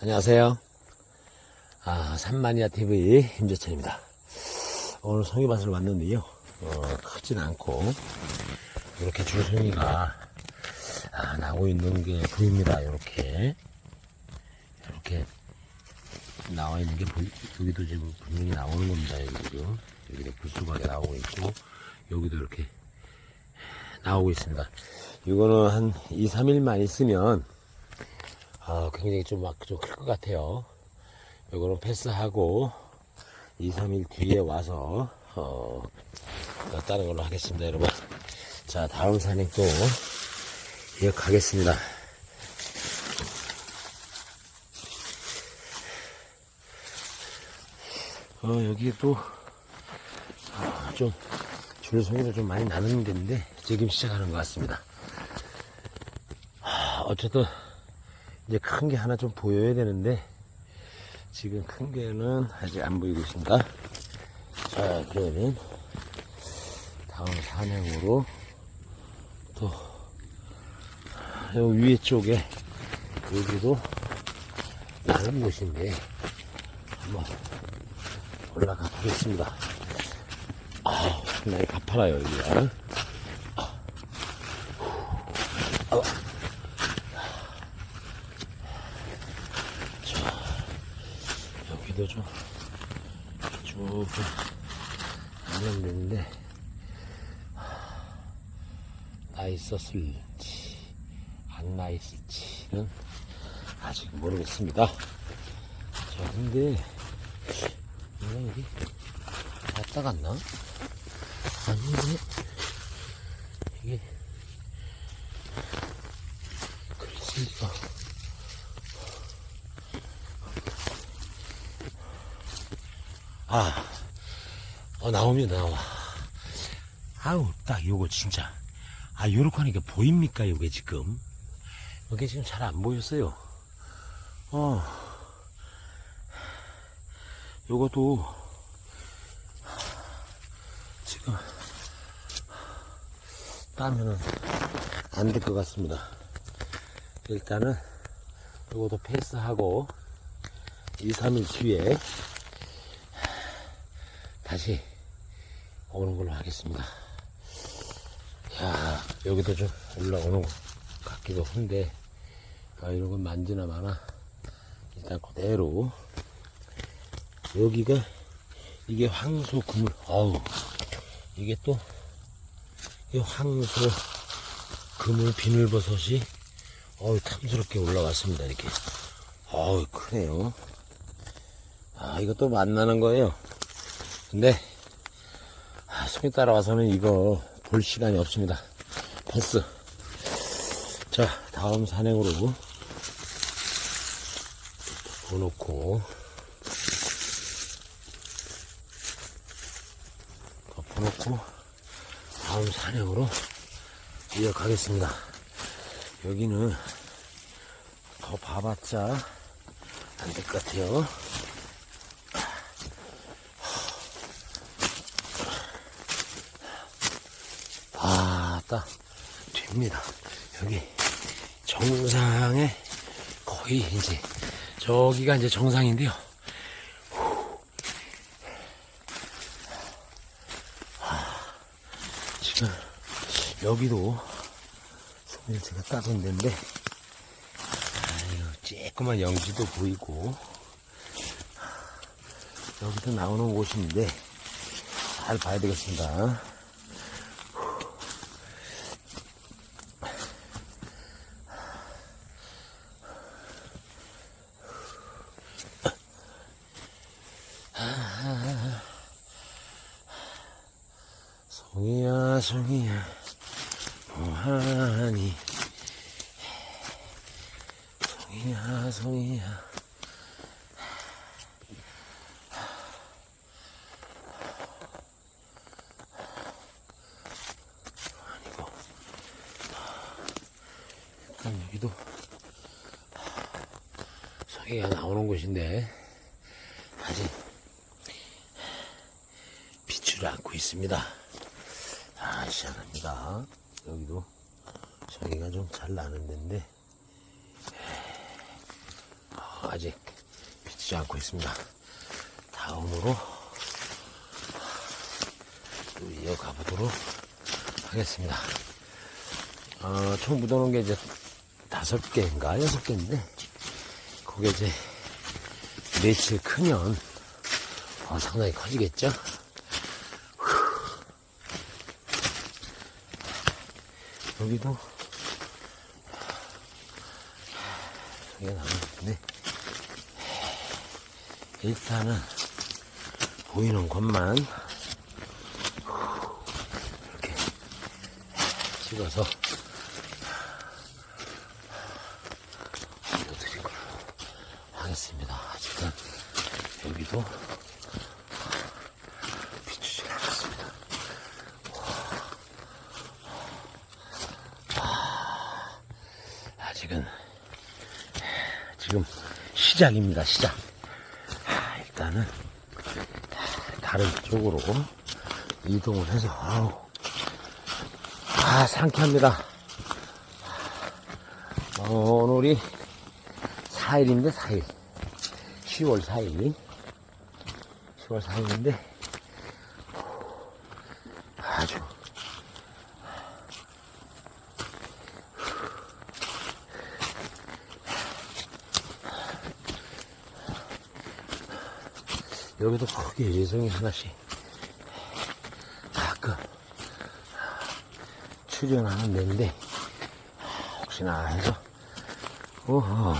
안녕하세요. 아, 산마니아 TV 임재천입니다. 오늘 송이밭을 왔는데요. 어, 크진 않고 이렇게 줄송이가 아, 나오고 있는 게 보입니다. 이렇게 이렇게 나와 있는 게 보이, 여기도 지금 분명히 나오는 겁니다. 여기도 여기도 불수하게 나오고 있고 여기도 이렇게 나오고 있습니다. 이거는 한 2, 3일만 있으면 아, 굉장히 좀 막 좀 클 것 같아요. 요거는 패스하고 2, 3일 뒤에 와서 어, 다른 걸로 하겠습니다, 여러분. 자, 다음 산행 또 이어가겠습니다. 어, 여기 또, 아, 좀, 줄송이도 좀 많이 나는 데인데, 지금 시작하는 것 같습니다. 아, 어쨌든, 이제 큰 게 하나 좀 보여야 되는데 지금 큰 게는 아직 안 보이고 있습니다. 자 그러면 다음 산행으로 또 여기 위에 쪽에 여기도 나는 곳인데 한번 올라가 보겠습니다. 아, 상당히 가파라요 여기가. 여기 도좀 조금 안녕되는데 나 있었을지 안 나 있을지는 아직 모르겠습니다. 자 근데 이거 여기 왔다 갔나? 아닌데 이게 글씨가 아, 어, 나오면 나와. 아우, 딱 요거 진짜. 아, 요렇게 하니까 보입니까, 요게 지금? 요게 지금 잘 안 보였어요. 어, 요것도, 지금, 따면은 안 될 것 같습니다. 일단은, 요것도 패스하고, 2, 3일 뒤에, 다시 오는 걸로 하겠습니다. 야, 여기도 좀 올라오는 것 같기도 한데, 아, 이런 건 만지나 마나, 일단 그대로, 여기가, 이게 황소 그물, 어우, 이게 또, 이 황소 그물 비늘버섯이, 어우, 탐스럽게 올라왔습니다, 이렇게. 어우, 크네요. 아, 이것도 만나는 거예요. 근데 아, 손이 따라와서는 이거 볼 시간이 없습니다. 패스. 자, 다음 산행으로 덮어놓고 덮어놓고 다음 산행으로 이어가겠습니다. 여기는 더 봐봤자 안 될 것 같아요. 아따 됩니다. 여기 정상에 거의 이제 저기가 이제 정상인데요. 후. 아, 지금 여기도 손을 제가 따던 데인데 아유 쬐끄만 영지도 보이고 여기도 나오는 곳인데 잘 봐야 되겠습니다 송이야 송이야 뭐하니? 송이야 송이야. 아니고. 일단 여기도 송이가 나오는 곳인데 아직 빛을 않고 있습니다. 아, 시작합니다. 여기도 저기가 좀 잘 나는 데인데, 아, 아직 비치지 않고 있습니다. 다음으로 또 이어가 보도록 하겠습니다. 어, 총 묻어놓은 게 이제 다섯 개인가 여섯 개인데 그게 이제 며칠 크면 어, 상당히 커지겠죠? 여기도 이게 나왔는데 일단은 보이는 것만 이렇게 찍어서 올려드리고 하겠습니다. 아직은 여기도 비추지 않았습니다. 아직은 지금 시작입니다. 시작. 아, 일단은 다른 쪽으로 이동을 해서 아우 아 상쾌합니다. 어, 오늘이 4일인데 4일 10월 4일 10월 4일인데 아주 여기도 크게 예성이 하나씩 가끔 출연하는 데인데 혹시나 해서 오호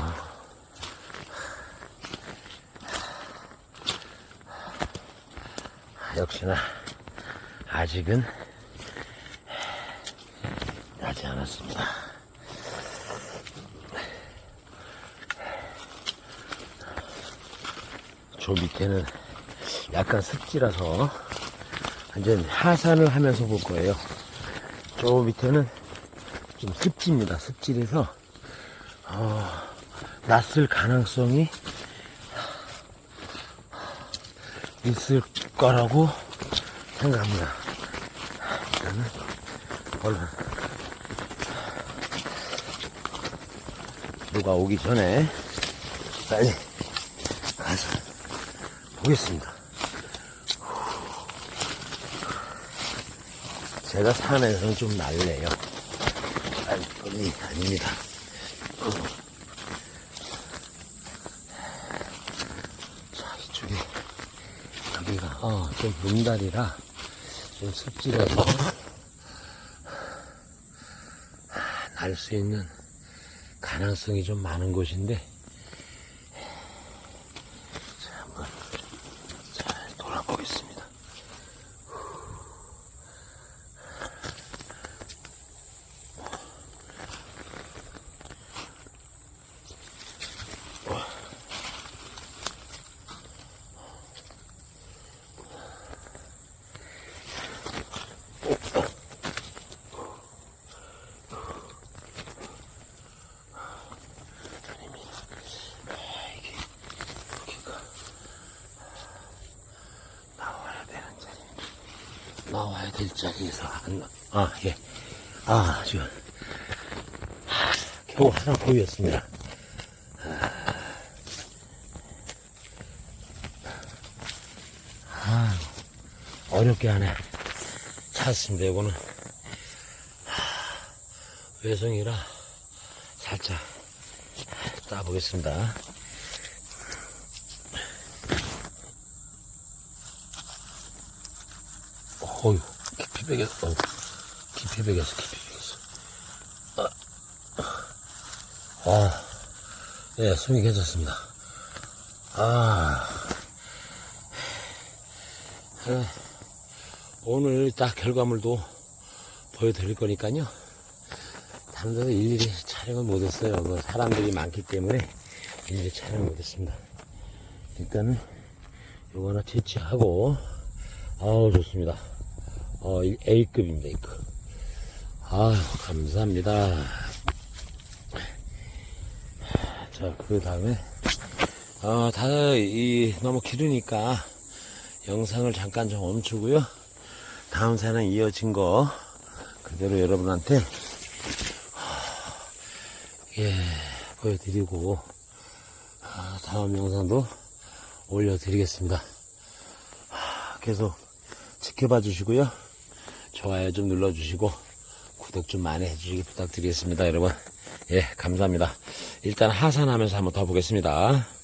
역시나 아직은 나지 않았습니다. 저 밑에는 약간 습지라서 완전 하산을 하면서 볼 거예요. 저 밑에는 좀 습지입니다. 습지라서 어, 낯을 가능성이 있을 거라고 생각합니다. 일단은 얼른 누가 오기 전에 빨리 가서 보겠습니다. 제가 산에서는 좀 날래요. 아니, 아닙니다. 자, 이쪽에, 여기가, 어, 좀 문달이라, 좀 습지라서, 날 수 있는 가능성이 좀 많은 곳인데, 자, 한번 잘 돌아보겠습니다. 여기가 나와야 되는 자리 나와야 될 자리에서 안 나. 아, 예. 아, 지금 아, 겨우 하나 보였습니다. 아, 어렵게 하네. 찾았습니다. 이거는 외성이라 살짝 따보겠습니다. 어휴, 베겼어. 어, 깊이 베겼어, 깊이 베겼어. 아, 아, 예, 숨이 괜찮습니다. 아, 예, 오늘 딱 결과물도 보여드릴 거니까요. 다른 데서 일일이 촬영을 못했어요. 뭐 사람들이 많기 때문에 일일이 촬영을 못했습니다. 일단은 요거 하나 채취하고, 아우, 좋습니다. 어, 이 A급입니다, A급. 아유, 감사합니다. 자, 그 다음에, 어, 다들 이, 너무 길으니까 영상을 잠깐 좀 멈추고요. 다음 사는 이어진 거 그대로 여러분한테, 예, 보여드리고, 아, 다음 영상도 올려드리겠습니다. 하, 계속 지켜봐 주시고요. 좋아요 좀 눌러주시고 구독 좀 많이 해주시기 부탁드리겠습니다. 여러분. 예, 감사합니다. 일단 하산하면서 한번 더 보겠습니다.